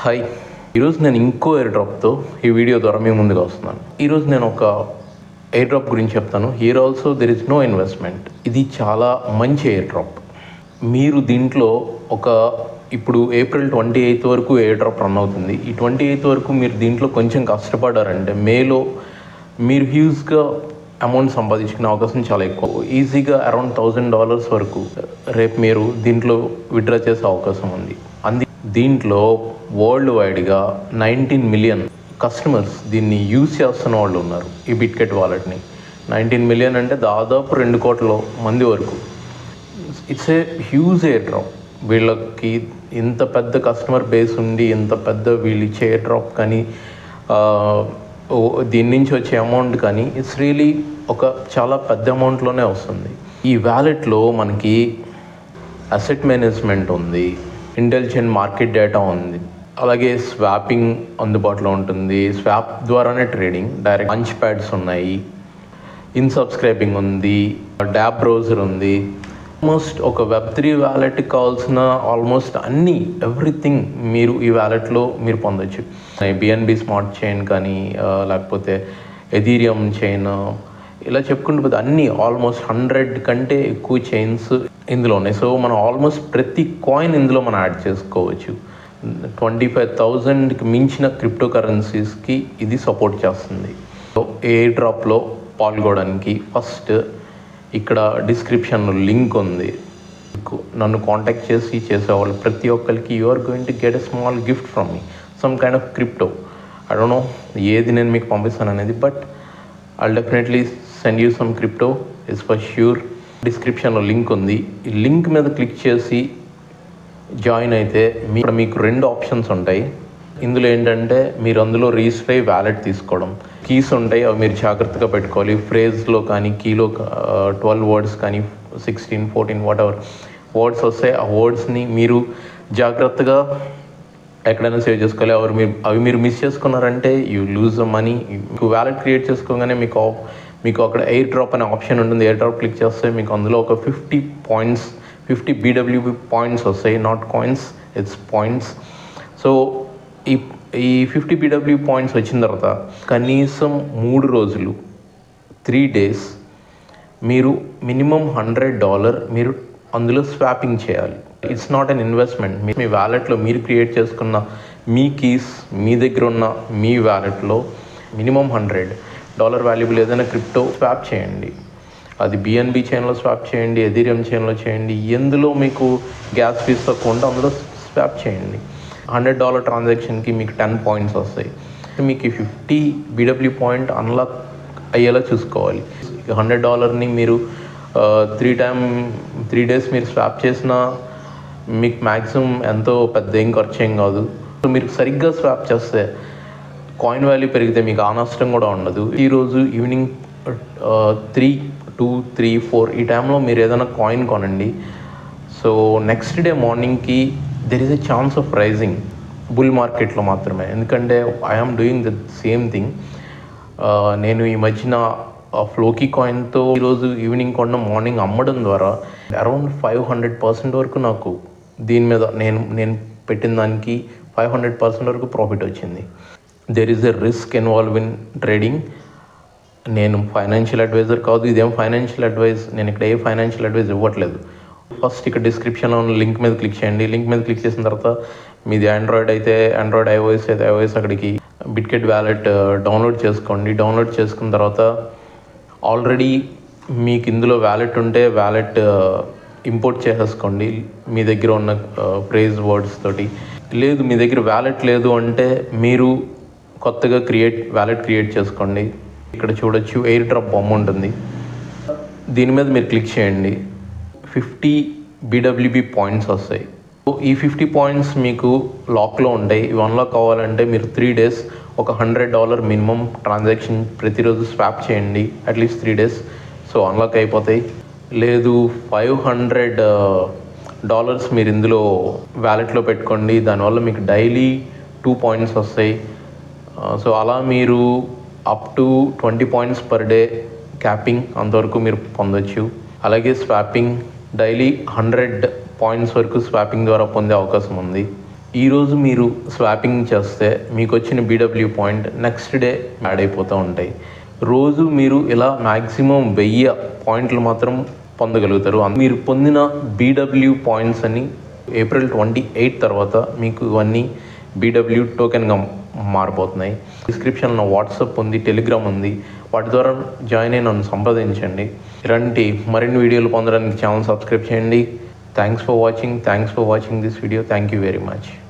Hi. ఈరోజు నేను ఇంకో ఎయిర్ డ్రాప్తో ఈ వీడియో ద్వారా మీ ముందుకు వస్తున్నాను. ఈరోజు నేను ఒక ఎయిర్ డ్రాప్ గురించి చెప్తాను. Here also there is no investment ఇది చాలా మంచి ఎయిర్ డ్రాప్ మీరు దీంట్లో ఒక ఇప్పుడు ఏప్రిల్ ట్వంటీ ఎయిత్ వరకు ఎయిర్ డ్రాప్ రన్ అవుతుంది. ఈ ట్వంటీ ఎయిత్ వరకు మీరు దీంట్లో కొంచెం కష్టపడారంటే మేలో మీరు హ్యూజ్గా అమౌంట్ సంపాదించుకునే అవకాశం చాలా ఎక్కువ. ఈజీగా అరౌండ్ థౌజండ్ డాలర్స్ వరకు రేపు మీరు దీంట్లో విత్డ్రా చేసే అవకాశం ఉంది. దీంట్లో వరల్డ్ వైడ్గా నైన్టీన్ మిలియన్ కస్టమర్స్ దీన్ని యూజ్ చేస్తున్న వాళ్ళు ఉన్నారు ఈ బిట్కెట్ వాలెట్ని నైన్టీన్ మిలియన్ అంటే దాదాపు రెండు కోట్ల మంది వరకు. It's a huge air drop వీళ్ళకి ఇంత పెద్ద కస్టమర్ బేస్ ఉండి ఇంత పెద్ద వీళ్ళు ఇచ్చే ఎయిర్ డ్రాప్ కానీ దీని నుంచి వచ్చే అమౌంట్ కానీ ఇట్స్ రియలీ ఒక చాలా పెద్ద అమౌంట్లోనే వస్తుంది. ఈ వ్యాలెట్లో మనకి అసెట్ మేనేజ్మెంట్ ఉంది. ఇంటెలిజెంట్ మార్కెట్ డేటా ఉంది. అలాగే స్వాపింగ్ అందుబాటులో ఉంటుంది. స్వాప్ ద్వారానే ట్రేడింగ్. డైరెక్ట్ పంచ్ ప్యాడ్స్ ఉన్నాయి. ఇన్ సబ్స్క్రైబింగ్ ఉంది. డ్యాబ్ బ్రౌజర్ ఉంది. ఆల్మోస్ట్ ఒక వెబ్ త్రీ వ్యాలెట్కి కావాల్సిన ఆల్మోస్ట్ అన్నీ ఎవ్రీథింగ్ మీరు ఈ వ్యాలెట్లో మీరు పొందొచ్చు. బిఎన్బి స్మార్ట్ చైన్ కానీ లేకపోతే ఎథీరియం చైన్ ఇలా చెప్పుకుంటూ పోతే అన్ని ఆల్మోస్ట్ హండ్రెడ్ కంటే ఎక్కువ చైన్స్ ఇందులో ఉన్నాయి. సో మనం ఆల్మోస్ట్ ప్రతి కాయిన్ ఇందులో మనం యాడ్ చేసుకోవచ్చు. ట్వంటీ ఫైవ్ థౌజండ్కి మించిన క్రిప్టో కరెన్సీస్కి ఇది సపోర్ట్ చేస్తుంది. సో ఏ డ్రాప్లో పాల్గొనడానికి ఫస్ట్ ఇక్కడ డిస్క్రిప్షన్లో లింక్ ఉంది. నన్ను కాంటాక్ట్ చేసి చేసేవాళ్ళు ప్రతి ఒక్కరికి you are going to get a small gift from me some kind of crypto I don't know ఏది నేను మీకు పంపిస్తాను అనేది but I definitely send you some crypto is for sure డిస్క్రిప్షన్లో లింక్ ఉంది. ఈ లింక్ మీద క్లిక్ చేసి జాయిన్ అయితే మీ మీకు రెండు ఆప్షన్స్ ఉంటాయి. ఇందులో ఏంటంటే మీరు అందులో రిజిస్టర్ అయ్యి వ్యాలెట్ తీసుకోవడం. కీస్ ఉంటాయి అవి మీరు జాగ్రత్తగా పెట్టుకోవాలి. ఫ్రేజ్లో కానీ కీలో ట్వెల్వ్ వర్డ్స్ కానీ sixteen fourteen whatever words వస్తాయి. ఆ వర్డ్స్ని మీరు జాగ్రత్తగా ఎక్కడైనా సేవ్ చేసుకోవాలి. అవి మీరు అవి మీరు మిస్ చేసుకున్నారంటే you lose the money wallet create చేసుకోగానే మీకు మీకు అక్కడ ఎయిర్ డ్రాప్ అనే ఆప్షన్ ఉంటుంది. ఎయిర్ డ్రాప్ క్లిక్ చేస్తే మీకు అందులో ఒక fifty points fifty BWB points వస్తాయి. Not coins it's points so ఈ ఈ ఫిఫ్టీ బీడబ్ల్యూ పాయింట్స్ వచ్చిన తర్వాత కనీసం మూడు రోజులు త్రీ డేస్ మీరు మినిమం హండ్రెడ్ డాలర్ మీరు అందులో స్వాపింగ్ చేయాలి. ఇట్స్ నాట్ అన్ ఇన్వెస్ట్మెంట్ మీ మీ వ్యాలెట్లో మీరు క్రియేట్ చేసుకున్న మీ కీస్ మీ దగ్గర ఉన్న మీ వ్యాలెట్లో మినిమం హండ్రెడ్ డాలర్ వాల్యూబుల్ ఏదైనా క్రిప్టో స్వాప్ చేయండి. అది బిఎన్బి చైన్లో స్వాప్ చేయండి ఎథీరియం చైన్లో చేయండి ఎందులో మీకు గ్యాస్ ఫీస్ తక్కువ ఉంటే అందులో స్వాప్ చేయండి. హండ్రెడ్ డాలర్ ట్రాన్సాక్షన్కి మీకు టెన్ పాయింట్స్ వస్తాయి. మీకు ఫిఫ్టీ బీడబ్ల్యూ పాయింట్ అన్లాక్ అయ్యేలా చూసుకోవాలి. హండ్రెడ్ డాలర్ని మీరు త్రీ టైమ్ త్రీ డేస్ మీరు స్వాప్ చేసిన మీకు మ్యాక్సిమం ఎంతో పెద్ద ఏం ఖర్చు ఏం కాదు. సో మీరు సరిగ్గా స్వాప్ చేస్తే కాయిన్ వాల్యూ పెరిగితే మీకు అనవసరం కూడా ఉండదు. ఈరోజు evening three two three four ఈ టైంలో uh, మీరు ఏదైనా కాయిన్ కొనండి. So next day మార్నింగ్కి there is a chance of rising bull మార్కెట్లో మాత్రమే. ఎందుకంటే I'm doing the same thing నేను ఈ మధ్యన ఫ్లోకీ కాయిన్తో ఈరోజు ఈవినింగ్ కొన్న మార్నింగ్ అమ్మడం ద్వారా అరౌండ్ ఫైవ్ హండ్రెడ్ పర్సెంట్ వరకు నాకు దీని మీద నేను నేను పెట్టిన దానికి ఫైవ్ హండ్రెడ్ పర్సెంట్ వరకు ప్రాఫిట్ వచ్చింది. There is a risk involve in trading నేను ఫైనాన్షియల్ అడ్వైజర్ కాదు ఇదేం ఫైనాన్షియల్ అడ్వైస్ నేను ఇక్కడ ఏ ఫైనాన్షియల్ అడ్వైస్ ఇవ్వట్లేదు. ఫస్ట్ ఇక్కడ డిస్క్రిప్షన్లో ఉన్న లింక్ మీద క్లిక్ చేయండి. లింక్ మీద క్లిక్ చేసిన తర్వాత మీది ఆండ్రాయిడ్ అయితే ఆండ్రాయిడ్ ఐఓఎస్ అయితే ఐఓఎస్ అక్కడికి బిట్కెట్ వ్యాలెట్ డౌన్లోడ్ చేసుకోండి. డౌన్లోడ్ చేసుకున్న తర్వాత ఆల్రెడీ మీకు ఇందులో వ్యాలెట్ ఉంటే వ్యాలెట్ ఇంపోర్ట్ uh, చేసేసుకోండి. మీ దగ్గర ఉన్న uh, ప్రైజ్ వర్డ్స్ తోటి. లేదు మీ దగ్గర వ్యాలెట్ లేదు అంటే మీరు కొత్తగా క్రియేట్ వ్యాలెట్ క్రియేట్ చేసుకోండి. ఇక్కడ చూడొచ్చు ఎయిర్ డ్రాప్ బొమ్మ ఉంటుంది. దీని మీద మీరు క్లిక్ చేయండి. ఫిఫ్టీ బీడబ్ల్యూబీ పాయింట్స్ వస్తాయి. సో ఈ ఫిఫ్టీ పాయింట్స్ మీకు లాక్లో ఉంటాయి. ఇవి అన్లాక్ అవ్వాలంటే మీరు త్రీ డేస్ ఒక హండ్రెడ్ డాలర్ మినిమం ట్రాన్సాక్షన్ ప్రతిరోజు స్వాప్ చేయండి. At least three days. So unlock అయిపోతాయి. లేదు ఫైవ్ హండ్రెడ్ డాలర్స్ మీరు ఇందులో వ్యాలెట్లో పెట్టుకోండి. దానివల్ల మీకు డైలీ టూ పాయింట్స్ వస్తాయి. సో అలా మీరు up to twenty points per day capping అంతవరకు మీరు పొందొచ్చు. అలాగే స్వాపింగ్ డైలీ హండ్రెడ్ పాయింట్స్ వరకు స్వాపింగ్ ద్వారా పొందే అవకాశం ఉంది. ఈరోజు మీరు స్వాపింగ్ చేస్తే మీకు వచ్చిన BW point next day add అయిపోతూ ఉంటాయి. రోజు మీరు ఇలా మ్యాక్సిమం వెయ్యి పాయింట్లు మాత్రం పొందగలుగుతారు. మీరు పొందిన బీడబ్ల్యూ పాయింట్స్ అని ఏప్రిల్ ట్వంటీ ఎయిట్ తర్వాత మీకు ఇవన్నీ బీడబ్ల్యూ టోకెన్గా మారిపోతున్నాయి డిస్క్రిప్షన్లో వాట్సాప్ ఉంది టెలిగ్రామ్ ఉంది. వాటి ద్వారా జాయిన్ అయి నన్ను సంప్రదించండి. ఇలాంటి మరిన్ని వీడియోలు పొందడానికి ఛానల్ సబ్స్క్రైబ్ చేయండి. Thanks for watching thanks for watching this video thank you very much